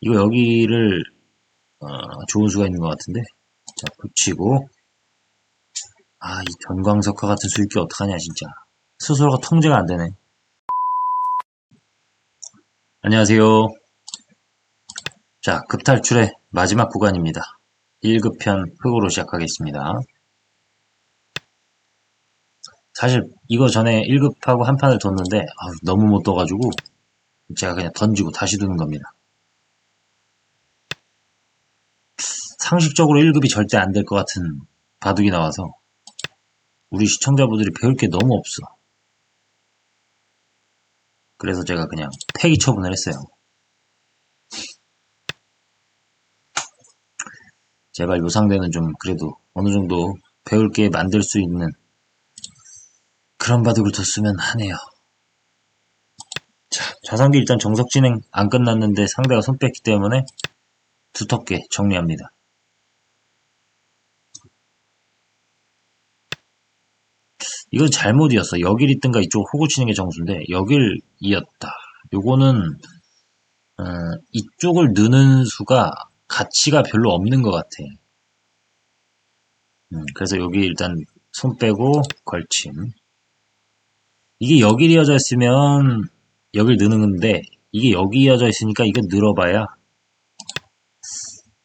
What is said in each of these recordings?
이거 여기를 어, 좋은 수가 있는 것 같은데? 자 붙이고. 아 이 전광석화 같은 수익기 어떡하냐 진짜. 스스로가 통제가 안 되네. 안녕하세요. 자 급탈출의 마지막 구간입니다. 1급편 흑으로 시작하겠습니다. 사실 이거 전에 1급하고 한 판을 뒀는데 아우, 너무 못 떠가지고 제가 그냥 던지고 다시 두는 겁니다 상식적으로 1급이 절대 안 될 것 같은 바둑이 나와서 우리 시청자분들이 배울 게 너무 없어. 그래서 제가 그냥 폐기 처분을 했어요. 제발 요 상대는 좀 그래도 어느 정도 배울 게 만들 수 있는 그런 바둑을 뒀으면 하네요. 자, 자상기 일단 정석 진행 안 끝났는데 상대가 손 뺐기 때문에 두텁게 정리합니다. 이건 잘못이었어. 여길 있든가 이쪽 호구 치는 게 정수인데 여길 이었다. 요거는 어, 이쪽을 느는 수가 가치가 별로 없는 것 같아. 음, 그래서 여기 일단 손 빼고 걸침. 이게 여길 이어져 있으면 여길 느는 건데 이게 여기 이어져 있으니까 이거 늘어봐야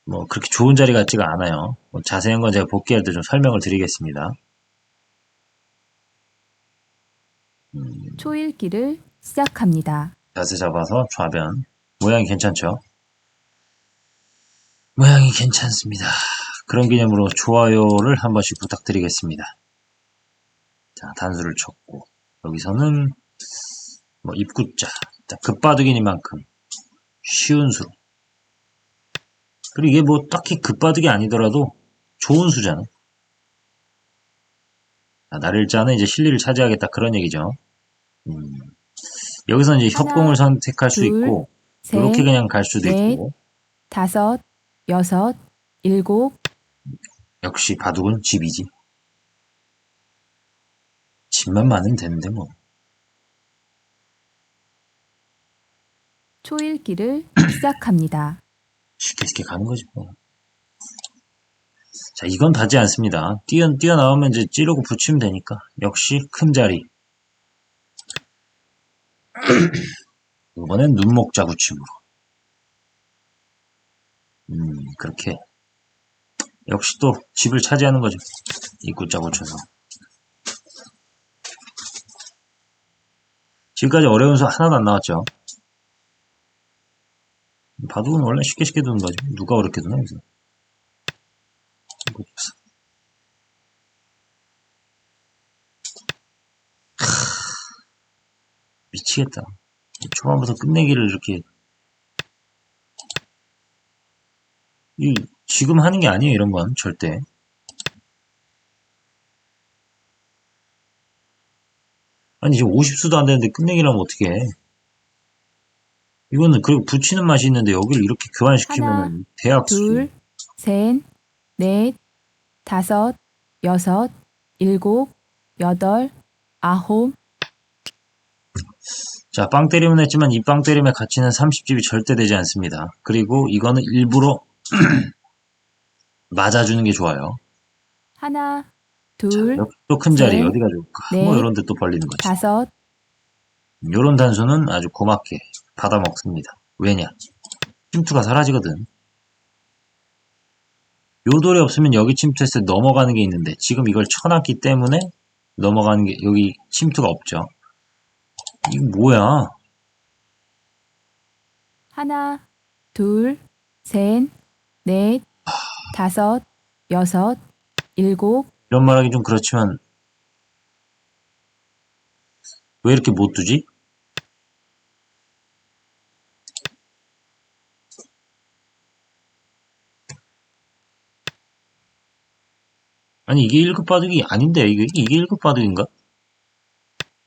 뭐 그렇게 좋은 자리 같지가 않아요. 뭐 자세한 건 제가 복귀할 때 좀 설명을 드리겠습니다. 초읽기를 시작합니다. 자세 잡아서 좌변. 모양이 괜찮죠? 모양이 괜찮습니다. 그런 기념으로 좋아요를 한 번씩 부탁드리겠습니다. 자, 단수를 쳤고, 여기서는 뭐 입구자, 자, 급바둑이니만큼 쉬운 수로. 그리고 이게 뭐 딱히 급바둑이 아니더라도 좋은 수잖아. 아, 나를 짜는 이제 실리를 차지하겠다 그런 얘기죠. 음, 여기서 이제 하나, 협공을 선택할 수 둘, 있고 셋, 이렇게 그냥 갈 수도 넷, 있고 다섯, 여섯, 일곱, 역시 바둑은 집이지. 집만 많으면 되는데 뭐. 초읽기를 시작합니다. 쉽게 쉽게 가는 거지 뭐. 자, 이건 닿지 않습니다. 뛰어, 뛰어나오면 이제 찌르고 붙이면 되니까. 역시 큰 자리. 이번엔 눈목자 붙임으로. 음, 그렇게. 역시 또 집을 차지하는 거죠. 입구자 붙여서. 지금까지 어려운 수 하나도 안 나왔죠. 바둑은 원래 쉽게 쉽게 두는 거지. 누가 어렵게 두나, 여기서. 이거 없어. 크, 미치겠다. 초반부터 끝내기를 이렇게. 이, 지금 하는 게 아니에요, 이런 건. 절대. 아니, 지금 50수도 안 되는데 끝내기라면 어떻게 해. 이거는 그리고 붙이는 맛이 있는데 여기를 이렇게 교환시키면 대학수. 둘, 셋, 넷, 다섯, 여섯, 일곱, 여덟, 아홉, 자, 빵 때리면 했지만 이 빵 때림의 가치는 30집이 절대 되지 않습니다. 그리고 이거는 일부러 맞아주는 게 좋아요. 하나, 둘, 또큰 자리 셋, 어디가 좋을까? 넷, 뭐 이런 데 또 벌리는 거지. 다섯, 요런 단수는 아주 고맙게 받아 먹습니다. 왜냐? 침투가 사라지거든. 요 돌이 없으면 여기 침투했을 때 넘어가는 게 있는데 지금 이걸 쳐놨기 때문에 넘어가는 게 여기 침투가 없죠. 이거 뭐야? 하나, 둘, 셋, 넷, 다섯, 여섯, 일곱, 이런 말하기 좀 그렇지만 왜 이렇게 못 두지? 아니 이게 1급 바둑이 아닌데 이게, 이게 1급 바둑인가?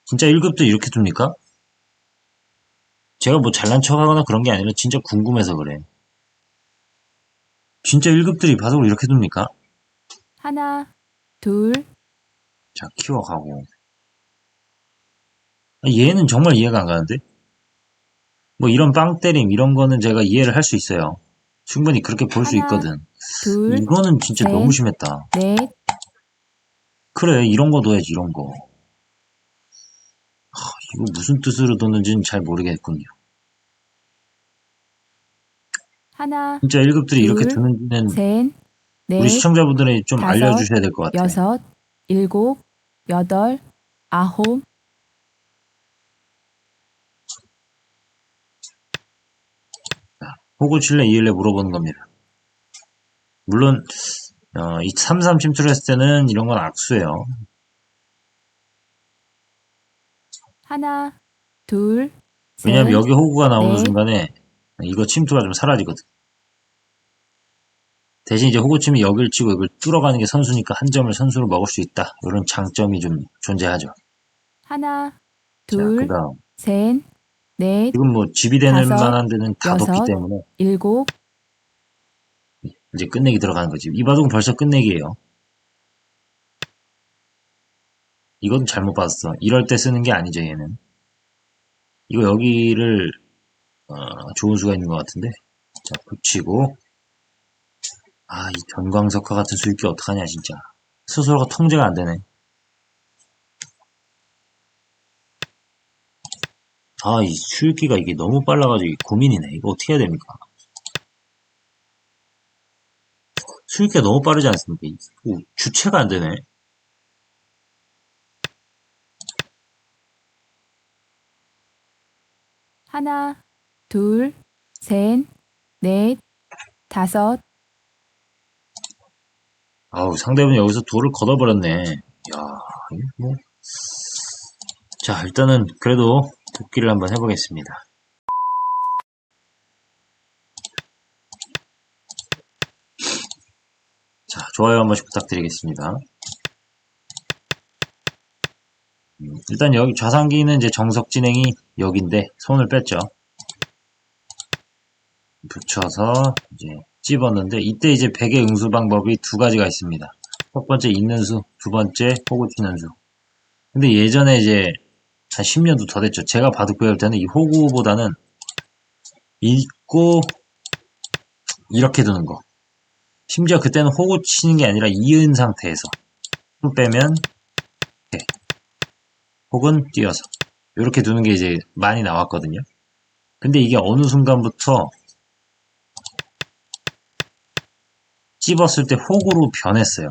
진짜 1급도 이렇게 둡니까? 제가 뭐 잘난 척하거나 그런 게 아니라 진짜 궁금해서 그래. 진짜 1급들이 바둑을 이렇게 둡니까? 하나, 둘, 자, 키워가고. 아, 얘는 정말 이해가 안 가는데? 뭐 이런 빵 때림 이런 거는 제가 이해를 할 수 있어요. 충분히 그렇게 볼 수 있거든. 둘, 이거는 진짜 셋. 너무 심했다. 넷, 그래 이런 거 둬야지 이런 거. 하, 이거 무슨 뜻으로 뒀는지는 잘 모르겠군요. 하나, 진짜 1급들이 이렇게 둘, 두는지는 셋, 넷, 우리 시청자분들이 좀 다섯, 알려주셔야 될 것 같아요. 여섯, 일곱, 여덟, 아홉, 호구 칠래 이을래 물어보는 겁니다. 물론 어, 이 3-3 침투를 했을 때는 이런 건 악수예요. 하나, 둘, 셋, 왜냐면 여기 호구가 나오는 넷. 순간에 이거 침투가 좀 사라지거든. 대신 이제 호구 치면 여기를 치고 이걸 뚫어가는 게 선수니까 한 점을 선수로 먹을 수 있다. 이런 장점이 좀 존재하죠. 하나, 자, 둘, 그다음 셋, 넷, 지금 뭐 집이 되는 다섯, 만한 데는 다 여섯. 뒀기 때문에 일곱, 이제 끝내기 들어가는 거지. 이 바둑은 벌써 끝내기예요. 이건 잘못 봤어. 이럴 때 쓰는 게 아니죠, 얘는. 이거 여기를 어, 좋은 수가 있는 것 같은데. 자, 붙이고. 아, 이 전광석화 같은 수익기 어떡하냐, 진짜. 스스로가 통제가 안 되네. 아, 이 수익기가 이게 너무 빨라가지고 고민이네. 이거 어떻게 해야 됩니까? 수익기가 너무 빠르지 않습니까? 주체가 안 되네. 하나, 둘, 셋, 넷, 다섯, 아우, 상대분 여기서 돌을 걷어버렸네. 야, 뭐. 자, 일단은 그래도 복귀를 한번 해보겠습니다. 자, 좋아요 한 번씩 부탁드리겠습니다. 음, 일단 여기 좌상기는 이제 정석 진행이 여기인데 손을 뺐죠. 붙여서 이제 찝었는데 이때 이제 베개 응수 방법이 두 가지가 있습니다. 첫 번째 있는 수, 두 번째 호구 치는 수. 근데 예전에 이제 한 10년도 더 됐죠. 제가 바둑 배울 때는 이 호구보다는 읽고 이렇게 두는 거. 심지어 그때는 호구 치는 게 아니라 이은 상태에서 손 빼면 혹은 띄어서 이렇게 두는 게 이제 많이 나왔거든요. 근데 이게 어느 순간부터 찝었을 때 호구로 변했어요.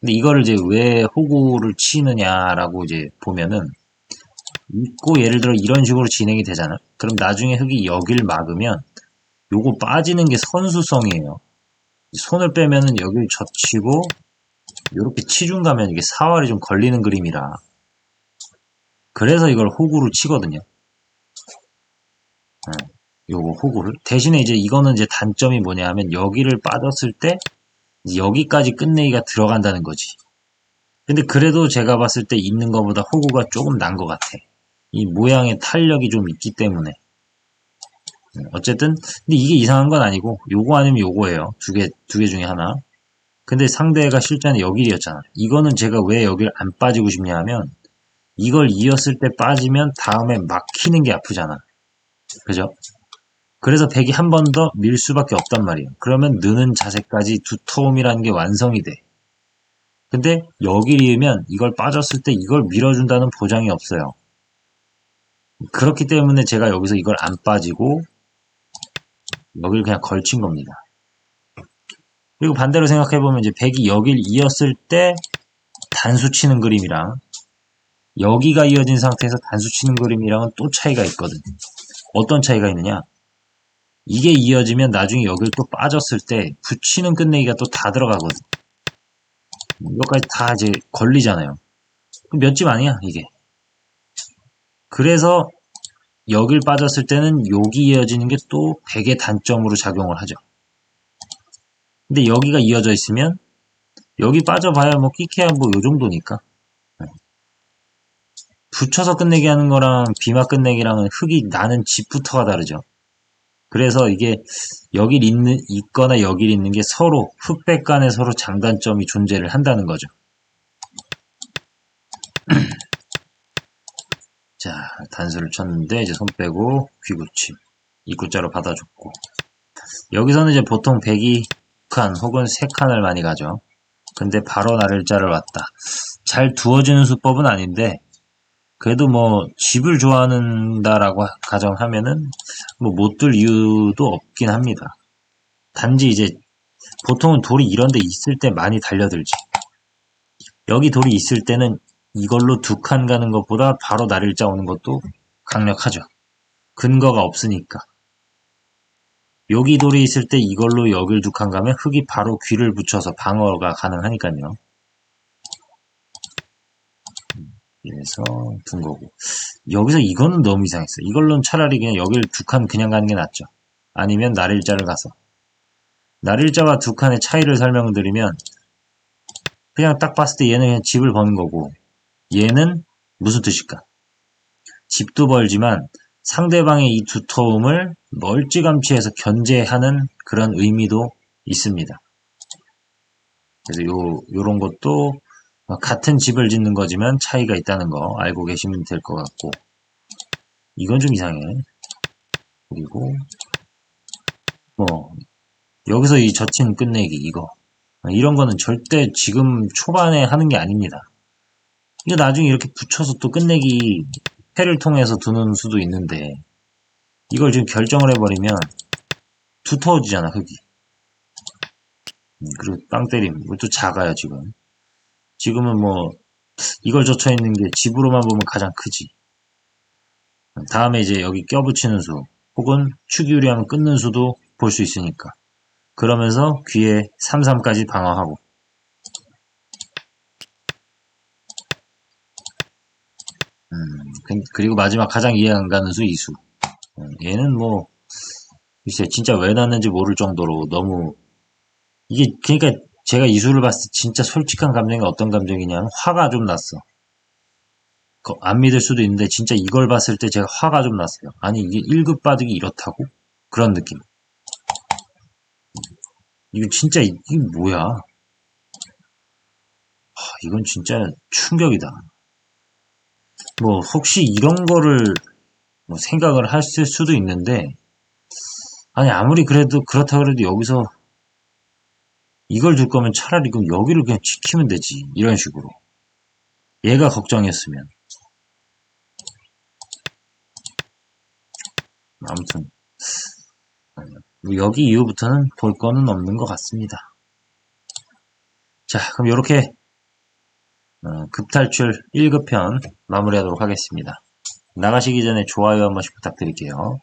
근데 이거를 이제 왜 호구를 치느냐라고 이제 보면은 있고 예를 들어 이런 식으로 진행이 되잖아. 그럼 나중에 흙이 여길 막으면 요거 빠지는 게 선수성이에요. 손을 빼면은 여길 젖히고 이렇게 치중 가면 이게 사활이 좀 걸리는 그림이라 그래서 이걸 호구로 치거든요. 네, 요거 호구를 대신에 이제 이거는 이제 단점이 뭐냐 하면 여기를 빠졌을 때 여기까지 끝내기가 들어간다는 거지. 근데 그래도 제가 봤을 때 있는 것보다 호구가 조금 난 것 같아. 이 모양의 탄력이 좀 있기 때문에. 네, 어쨌든 근데 이게 이상한 건 아니고 요거 아니면 요거예요. 두 개 두 개 중에 하나. 근데 상대가 실전에 여길이었잖아. 이거는 제가 왜 여길 안 빠지고 싶냐 하면 이걸 이었을 때 빠지면 다음에 막히는 게 아프잖아. 그죠? 그래서 백이 한 번 더 밀 수밖에 없단 말이에요. 그러면 느는 자세까지 두터움이라는 게 완성이 돼. 근데 여길 이으면 이걸 빠졌을 때 이걸 밀어준다는 보장이 없어요. 그렇기 때문에 제가 여기서 이걸 안 빠지고 여길 그냥 걸친 겁니다. 그리고 반대로 생각해보면 이제 백이 여길 이었을 때 단수 치는 그림이랑 여기가 이어진 상태에서 단수 치는 그림이랑은 또 차이가 있거든. 어떤 차이가 있느냐? 이게 이어지면 나중에 여길 또 빠졌을 때 붙이는 끝내기가 또 다 들어가거든. 이것까지 다 이제 걸리잖아요. 몇 집 아니야, 이게. 그래서 여길 빠졌을 때는 여기 이어지는 게 또 100의 단점으로 작용을 하죠. 근데 여기가 이어져 있으면 여기 빠져봐야 뭐 끼케야 뭐 요 정도니까. 붙여서 끝내기 하는 거랑 비마 끝내기랑은 흙이 나는 집부터가 다르죠. 그래서 이게 여길 있는, 있거나 여길 있는 게 서로, 흑백 간에 서로 장단점이 존재를 한다는 거죠. 자, 단수를 쳤는데 이제 손 빼고 귀구침 입구자로 받아줬고 여기서는 이제 보통 102칸 혹은 3칸을 많이 가죠. 근데 바로 나를 자를 왔다. 잘 두어지는 수법은 아닌데 그래도 뭐 집을 좋아한다라고 가정하면은 뭐못둘 이유도 없긴 합니다. 단지 이제 보통은 돌이 이런 데 있을 때 많이 달려들지. 여기 돌이 있을 때는 이걸로 두 칸 가는 것보다 바로 나를자 오는 것도 강력하죠. 근거가 없으니까. 여기 돌이 있을 때 이걸로 여길 두 칸 가면 흙이 바로 귀를 붙여서 방어가 가능하니까요. 그래서 둔 거고. 여기서 이거는 너무 이상했어. 이걸로는 차라리 그냥 여길 두 칸 그냥 가는 게 낫죠. 아니면 나릴자를 가서. 나릴자와 두 칸의 차이를 설명드리면 그냥 딱 봤을 때 얘는 그냥 집을 버는 거고 얘는 무슨 뜻일까? 집도 벌지만 상대방의 이 두터움을 멀찌감치해서 견제하는 그런 의미도 있습니다. 그래서 요, 요런 것도 같은 집을 짓는 거지만 차이가 있다는 거 알고 계시면 될 것 같고. 이건 좀 이상해. 그리고 뭐 여기서 이 젖힌 끝내기 이거. 이런 거는 절대 지금 초반에 하는 게 아닙니다. 이거 나중에 이렇게 붙여서 또 끝내기 패를 통해서 두는 수도 있는데 이걸 지금 결정을 해버리면 두터워지잖아 흙이. 음, 그리고 빵 때림. 이것도 작아요 지금 지금은 뭐 이걸 젖혀 있는 게 집으로만 보면 가장 크지. 다음에 이제 여기 껴붙이는 수 혹은 축유리 하면 끊는 수도 볼 수 있으니까. 그러면서 귀에 3-3까지 방어하고. 음, 그- 그리고 마지막 가장 이해 안 가는 수 이수. 음, 얘는 뭐 글쎄 진짜 왜 났는지 모를 정도로 너무 이게 그러니까 제가 이수를 봤을 때 진짜 솔직한 감정이 어떤 감정이냐면 화가 좀 났어. 그- 안 믿을 수도 있는데 진짜 이걸 봤을 때 제가 화가 좀 났어요. 아니 이게 1급 바둑이 이렇다고? 그런 느낌. 이거 진짜 이- 이게 뭐야? 하, 이건 진짜 충격이다. 뭐 혹시 이런 거를 뭐 생각을 했을 수도 있는데 아니 아무리 그래도 그렇다 그래도 여기서 이걸 둘 거면 차라리 그럼 여기를 그냥 지키면 되지. 이런 식으로. 얘가 걱정이었으면. 아무튼. 뭐 여기 이후부터는 볼 거는 없는 것 같습니다. 자 그럼 이렇게 어, 급탈출 1급편 마무리하도록 하겠습니다. 나가시기 전에 좋아요 한 번씩 부탁드릴게요.